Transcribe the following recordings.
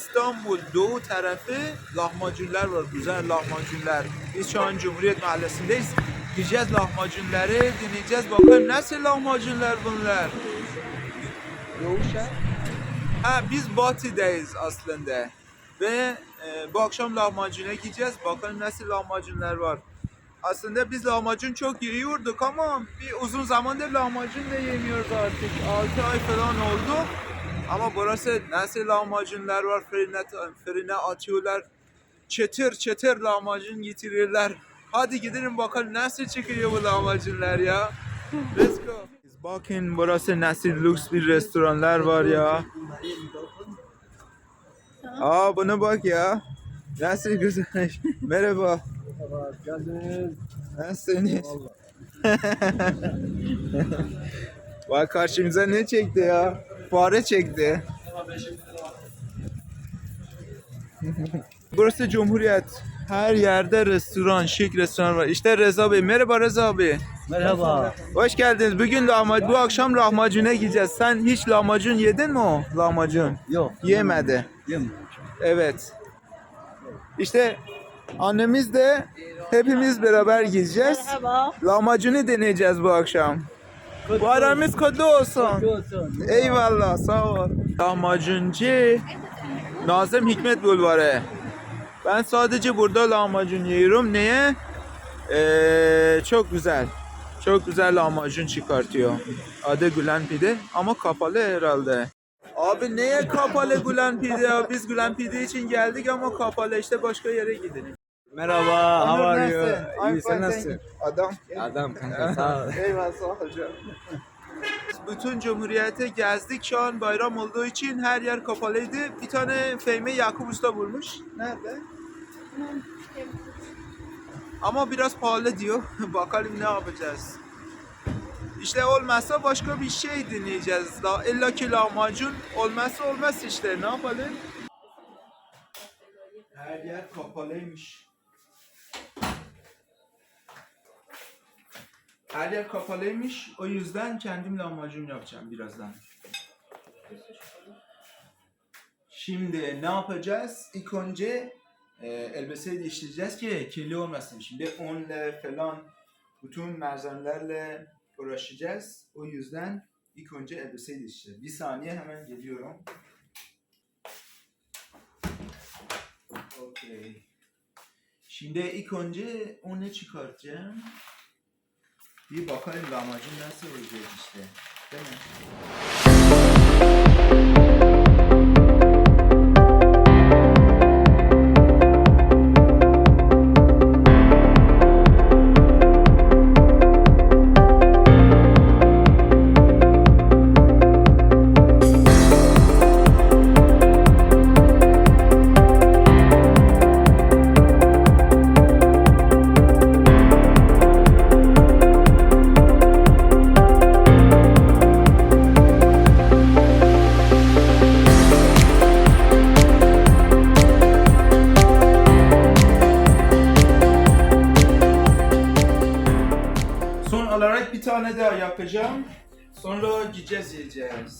İstanbul doğu tarafı lahmacunlar var. Güzel lahmacunlar. Biz şu an Cumhuriyet Mahallesi'ndeyiz. Gideceğiz lahmacunları dinleyeceğiz. Bakalım nasıl lahmacunlar bunlar. Doğuşa. Ha biz Batı'dayız aslında. Ve e, bu akşam lahmacuna gideceğiz. Bakalım nasıl lahmacunlar var. Aslında biz lahmacun çok yiyorduk ama bir uzun zamandır lahmacun da yemiyoruz artık. 6 ay falan oldu. Ama burası nasıl lahmacunlar var fırına, fırına atıyorlar. Çıtır çıtır lahmacun getirirler. Hadi gidelim bakalım nasıl çıkıyor bu lahmacunlar ya. Let's go. Bakın burası nasıl lüks bir restoranlar var ya. Aa buna bak ya. Nasıl güzel. Merhaba. Nasılsınız? Bak karşımıza ne çekti ya? Fare çekti. Burası Cumhuriyet. Her yerde restoran, şık restoran var. İşte Reza Bey. Merhaba Reza abi. Merhaba. Hoş geldiniz. Bugün lahmacun, bu akşam lahmacuna gideceğiz. Sen hiç lahmacun yedin mi o lahmacun? Yok. Yemedi. Yem. Evet. İşte annemiz de hepimiz beraber gideceğiz. Merhaba. Lahmacunu deneyeceğiz bu akşam. Bayramımız kutlu olsun. Olsun. Eyvallah sağ ol. Lahmacuncu Nazım Hikmet Bulvarı. Ben sadece burada lahmacun yiyorum. Neye? Ee, çok güzel. Çok güzel lahmacun çıkartıyor. Adı Gülen Pide ama kapalı herhalde. Abi neye kapalı Gülen Pide ya? Biz Gülen Pide için geldik ama kapalı. İşte başka yere gidelim. Merhaba. How are you? İyi sen nasılsın? Adam. Adam kanka sağ ol. Eyvallah sağ ol hocam. Bütün Cumhuriyete gezdik şu an bayram olduğu için her yer kapalıydı. Bir tane Fehmi Yakup Usta bulmuş. Nerede? Ama biraz pahalı diyor. Bakalım ne yapacağız. İşte olmazsa başka bir şey deneyeceğiz. Daha illa ki lahmacun olmazsa olmaz işte. Ne yapalım? Her yer kapalıymış. Her yer kapalıymış. O yüzden kendim lahmacun yapacağım birazdan. Şimdi ne yapacağız? İlk önce e, elbiseyi değiştireceğiz ki kirli olmasın. Şimdi onla falan bütün malzemelerle uğraşacağız. O yüzden ilk önce elbiseyi değiştireceğiz. Bir saniye hemen geliyorum. Okey. Şimdi ilk önce onu çıkartacağım. Bir bakalım lahmacun nasıl olacak işte. Değil mi? Sonra gideceğiz yiyeceğiz.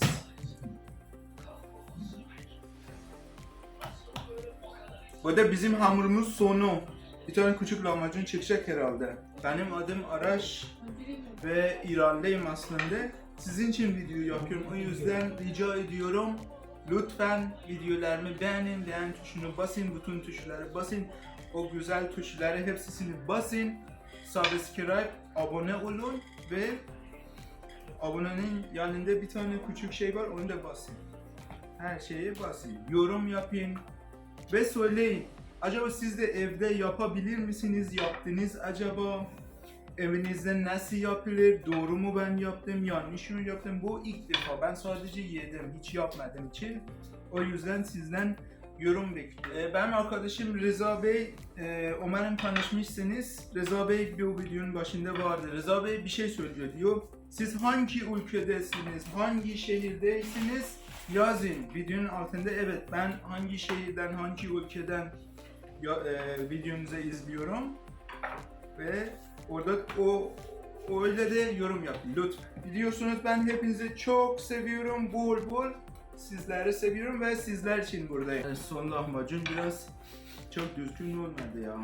Bu da bizim hamurumuz sonu. Bir tane küçük lahmacun çıkacak herhalde. Benim adım Araş ve İranlıyım aslında. Sizin için video yapıyorum. O yüzden rica ediyorum. Lütfen videolarımı beğenin, beğen tuşunu basın, bütün tuşları basın. O güzel tuşları hepsini basın. Subscribe, abone olun ve abonenin yanında bir tane küçük şey var onu da basın. Her şeye basın. Yorum yapın ve söyleyin. Acaba siz de evde yapabilir misiniz? Yaptınız acaba? Evinizde nasıl yapılır? Doğru mu ben yaptım? Yanlış mı yaptım? Bu ilk defa. Ben sadece yedim. Hiç yapmadım için. O yüzden sizden yorum bekliyorum. Ee, benim arkadaşım Reza Bey, e, umarım tanışmışsınız. Reza Bey bu videonun başında vardı. Reza Bey bir şey söylüyor diyor. Siz hangi ülkedesiniz, hangi şehirdeysiniz yazın. Videonun altında evet ben hangi şehirden, hangi ülkeden e, videonuzu izliyorum. Ve orada o öyle de yorum yapın lütfen. Biliyorsunuz ben hepinizi çok seviyorum. Bol bol Sizleri seviyorum ve sizler için buradayım. Son lahmacun biraz çok düzgün olmadı ya.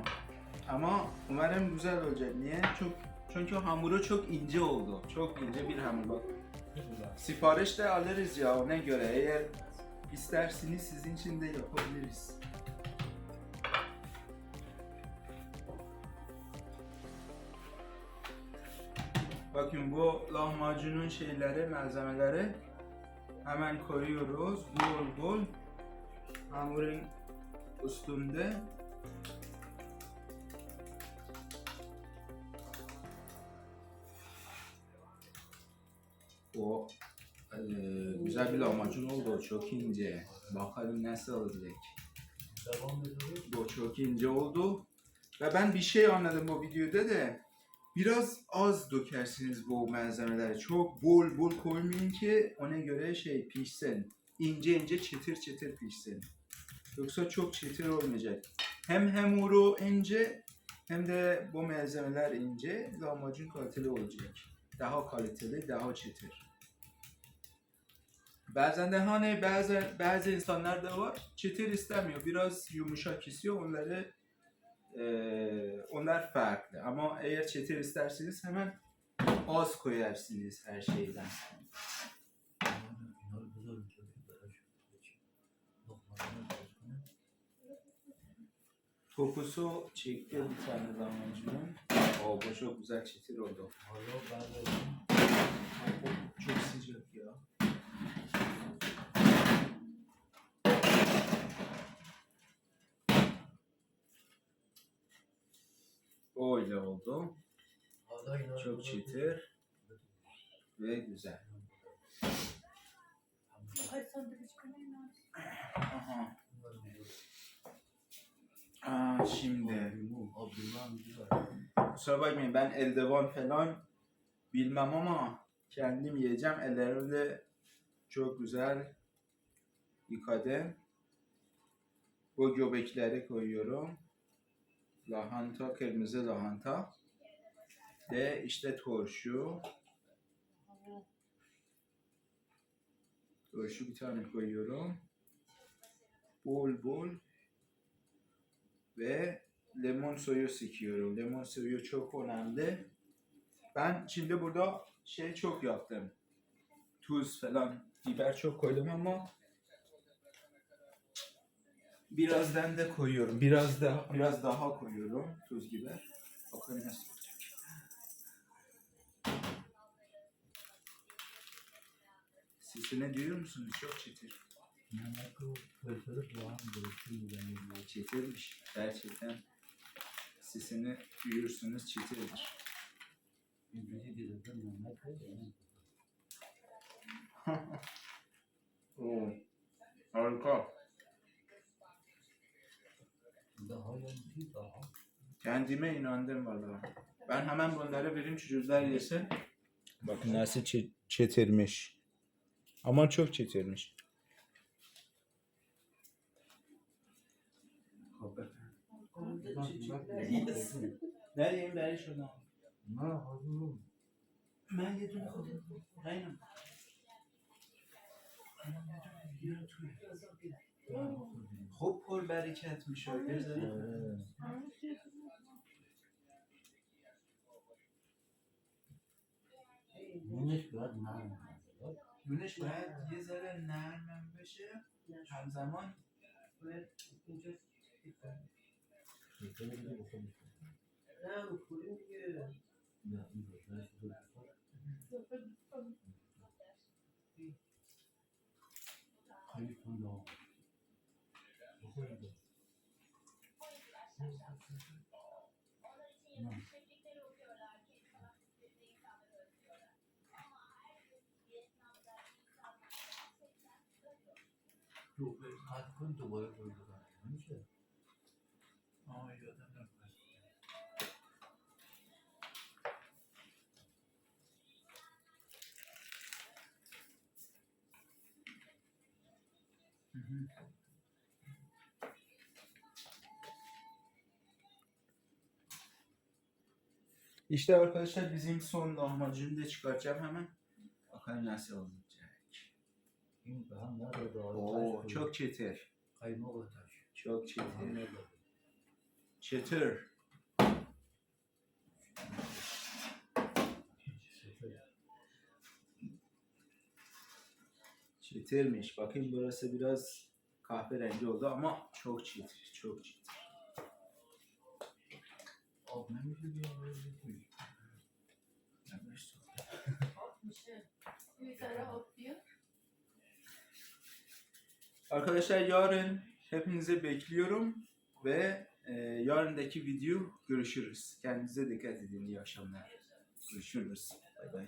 Ama umarım güzel olacak. Niye? Çok çünkü hamuru çok ince oldu. Çok ince bir hamur bak. Sipariş de alırız ya ona göre. Eğer isterseniz sizin için de yapabiliriz. Bakın bu lahmacunun şeyleri, malzemeleri hemen koyuyoruz. Bol bol hamurun üstünde. Eee, güzel bir lahmacun oldu. Çok ince. Bakalım nasıl olacak. Bu çok ince oldu. Ve ben bir şey anladım bu videoda da. Biraz az dökersiniz bu malzemeleri. Çok bol bol koymayın ki ona göre şey pişsin. İnce ince çıtır çıtır pişsin. Yoksa çok çıtır olmayacak. Hem hamuru ince hem de bu malzemeler ince. Lahmacun kaliteli olacak. Daha kaliteli, daha çıtır. Bazen de hani bazı bazı insanlar da var çıtır istemiyor. Biraz yumuşak istiyor. Onları eee, onlar farklı. Ama eğer çıtır isterseniz hemen az koyarsınız her şeyden. Kokusu çekti bir tane lahmacunun. Oo bu çok güzel çıtır oldu. Çok sıcak ya. Öyle oldu. Çok çıtır ve güzel. Aha. Aa, şimdi kusura bakmayın ben eldiven falan bilmem ama kendim yiyeceğim. Ellerimde çok güzel yıkadım. Bu göbekleri koyuyorum. Lahanta, kırmızı lahanta. Ve işte turşu. Turşu bir tane koyuyorum. Bol bol. Ve lemon suyu sıkıyorum. Lemon suyu çok önemli. Ben şimdi burada şey çok yaptım. Tuz falan, biber çok koydum ama birazdan da koyuyorum. Biraz da biraz daha koyuyorum tuz biber. Bakalım nasıl olacak. Sesini duyuyor musunuz? Çok çıtır. Çıtırmış. Gerçekten sesini duyuyorsunuz çıtırdır. Oo, harika. Kendime inandım valla. Ben hemen bunları vereyim çocuklar yesin. Bakın nasıl çi- çetirmiş. Ama çok çetirmiş. Ver yiyeyim ver şuradan. Ben yedim. Aynen. Hop hop bereketmiş öyle. Güneş باید یه ذره نرمم بشه همزمان باید اینجا نه İşte arkadaşlar bizim son lahmacunu da çıkartacağım hemen. Akarnasi alalım. Bakalım nasıl olacak. Oo çok çetir. Kaymak atar. Çok çetir. Çetir. Çetirmiş. Bakayım burası biraz kahverengi oldu ama çok çetir. Çok çetir. Arkadaşlar yarın hepinize bekliyorum ve e, yarındaki video görüşürüz. Kendinize dikkat edin. İyi akşamlar. Görüşürüz. Bay bay.